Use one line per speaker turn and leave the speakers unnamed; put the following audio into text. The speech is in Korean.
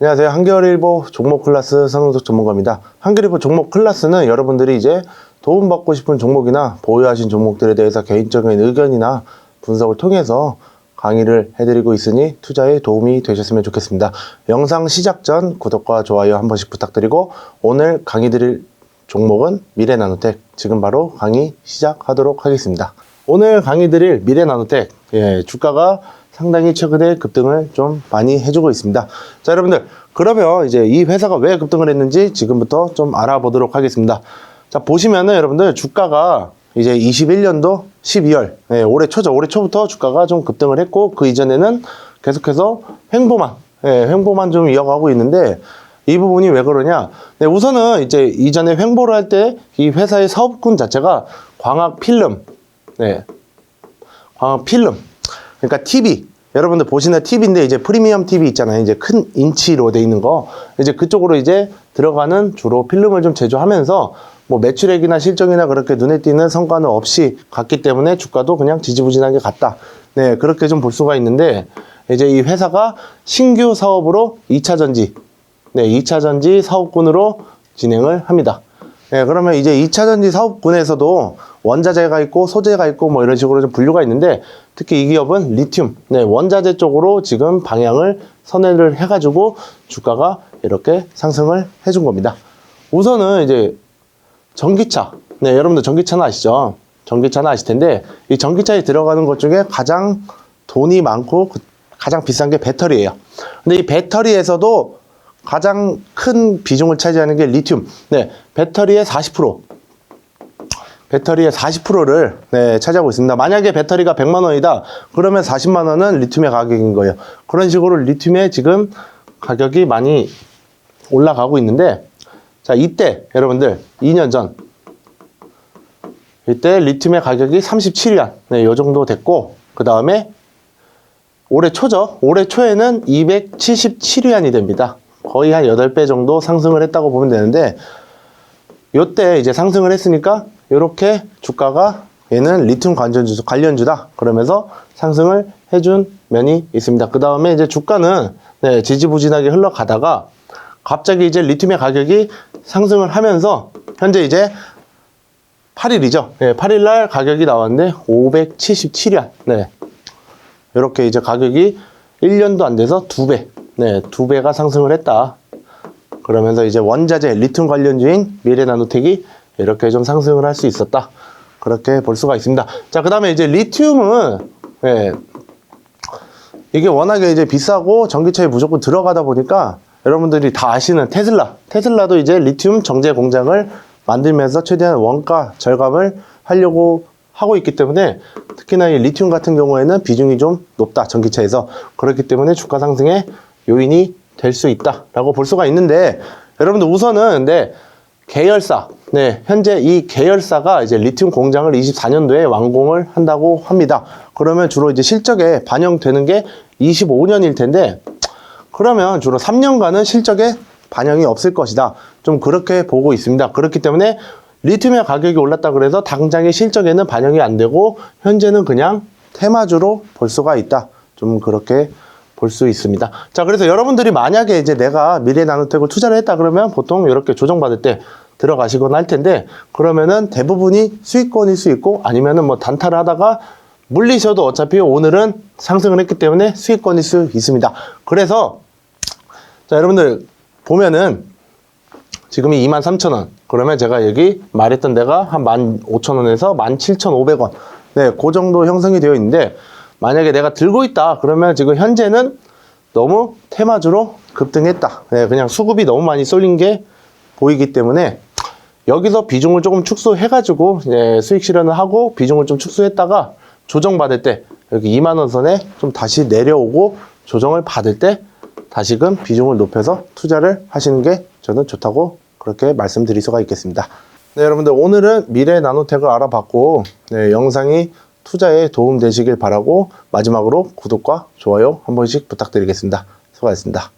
안녕하세요. 한겨레일보 종목 클래스 선우석 전문가입니다. 한겨레일보 종목 클래스는 여러분들이 이제 도움받고 싶은 종목이나 보유하신 종목들에 대해서 개인적인 의견이나 분석을 통해서 강의를 해드리고 있으니 투자에 도움이 되셨으면 좋겠습니다. 영상 시작 전 구독과 좋아요 한 번씩 부탁드리고 오늘 강의 드릴 종목은 미래나노텍 지금 바로 강의 시작하도록 하겠습니다. 오늘 강의 드릴 미래나노텍 예, 주가가 상당히 최근에 급등을 좀 많이 해주고 있습니다. 자, 여러분들, 그러면 이제 이 회사가 왜 급등을 했는지 지금부터 좀 알아보도록 하겠습니다. 자, 보시면은 여러분들 주가가 이제 21년도 12월, 예, 올해 초죠. 올해 초부터 주가가 좀 급등을 했고, 그 이전에는 계속해서 횡보만, 예, 횡보만 좀 이어가고 있는데, 이 부분이 왜 그러냐? 네, 우선은 이제 이전에 횡보를 할 때 이 회사의 사업군 자체가 광학 필름, 네, 광학 필름, 그러니까 TV. 여러분들 보시는 TV인데 이제 프리미엄 TV 있잖아요. 이제 큰 인치로 돼 있는 거. 이제 그쪽으로 이제 들어가는 주로 필름을 좀 제조하면서 뭐 매출액이나 실적이나 그렇게 눈에 띄는 성과는 없이 갔기 때문에 주가도 그냥 지지부진하게 갔다. 네, 그렇게 좀 볼 수가 있는데 이제 이 회사가 신규 사업으로 2차 전지, 네, 2차 전지 사업군으로 진행을 합니다. 네, 그러면 이제 2차 전지 사업군에서도 원자재가 있고 소재가 있고 뭐 이런 식으로 좀 분류가 있는데 특히 이 기업은 리튬, 네, 원자재 쪽으로 지금 방향을 선회를 해가지고 주가가 이렇게 상승을 해준 겁니다. 우선은 이제 전기차, 네, 여러분들 전기차는 아시죠? 전기차는 아실 텐데 이 전기차에 들어가는 것 중에 가장 돈이 많고 그- 가장 비싼 게 배터리예요. 근데 이 배터리에서도 가장 큰 비중을 차지하는 게 리튬. 네, 배터리의 40%. 배터리의 40%를 네, 차지하고 있습니다. 만약에 배터리가 100만 원이다. 그러면 40만 원은 리튬의 가격인 거예요. 그런 식으로 리튬의 지금 가격이 많이 올라가고 있는데 자, 이때 여러분들 2년 전 이때 리튬의 가격이 37위안. 네, 요 정도 됐고 그다음에 올해 초죠. 올해 초에는 277위안이 됩니다. 거의 한 8배 정도 상승을 했다고 보면 되는데 요때 이제 상승을 했으니까 이렇게 주가가 얘는 리튬 관련주, 관련주다. 그러면서 상승을 해준 면이 있습니다. 그 다음에 이제 주가는 네, 지지부진하게 흘러가다가 갑자기 이제 리튬의 가격이 상승을 하면서 현재 이제 8일이죠. 네, 8일 날 가격이 나왔는데 577위안. 네. 이렇게 이제 가격이 1년도 안 돼서 두 배, 네, 두 배가 상승을 했다. 그러면서 이제 원자재, 리튬 관련주인 미래 나노텍이 이렇게 좀 상승을 할 수 있었다. 그렇게 볼 수가 있습니다. 자, 그 다음에 이제 리튬은, 예, 이게 워낙에 이제 비싸고 전기차에 무조건 들어가다 보니까 여러분들이 다 아시는 테슬라. 테슬라도 이제 리튬 정제 공장을 만들면서 최대한 원가 절감을 하려고 하고 있기 때문에 특히나 이 리튬 같은 경우에는 비중이 좀 높다. 전기차에서. 그렇기 때문에 주가 상승의 요인이 될 수 있다라고 볼 수가 있는데 여러분들 우선은 근데 계열사. 네, 현재 이 계열사가 이제 리튬 공장을 24년도에 완공을 한다고 합니다. 그러면 주로 이제 실적에 반영되는 게 25년일 텐데 그러면 주로 3년간은 실적에 반영이 없을 것이다. 좀 그렇게 보고 있습니다. 그렇기 때문에 리튬의 가격이 올랐다 그래서 당장의 실적에는 반영이 안 되고 현재는 그냥 테마주로 볼 수가 있다. 좀 그렇게 볼 수 있습니다. 자, 그래서 여러분들이 만약에 이제 내가 미래 나노텍을 투자를 했다 그러면 보통 이렇게 조정받을 때 들어가시거나 할 텐데 그러면은 대부분이 수익권일 수 있고 아니면은 뭐 단타를 하다가 물리셔도 어차피 오늘은 상승을 했기 때문에 수익권일 수 있습니다. 그래서 자, 여러분들 보면은 지금이 23,000원. 그러면 제가 여기 말했던 데가 한 15,000원에서 17,500원. 네, 그 정도 형성이 되어 있는데 만약에 내가 들고 있다. 그러면 지금 현재는 너무 테마주로 급등했다. 네, 그냥 수급이 너무 많이 쏠린 게 보이기 때문에 여기서 비중을 조금 축소해가지고 네, 수익 실현을 하고 비중을 좀 축소했다가 조정받을 때 여기 2만원 선에 좀 다시 내려오고 조정을 받을 때 다시금 비중을 높여서 투자를 하시는 게 저는 좋다고 그렇게 말씀드릴 수가 있겠습니다. 네, 여러분들 오늘은 미래 나노텍을 알아봤고 네, 영상이 투자에 도움 되시길 바라고 마지막으로 구독과 좋아요 한 번씩 부탁드리겠습니다. 수고하셨습니다.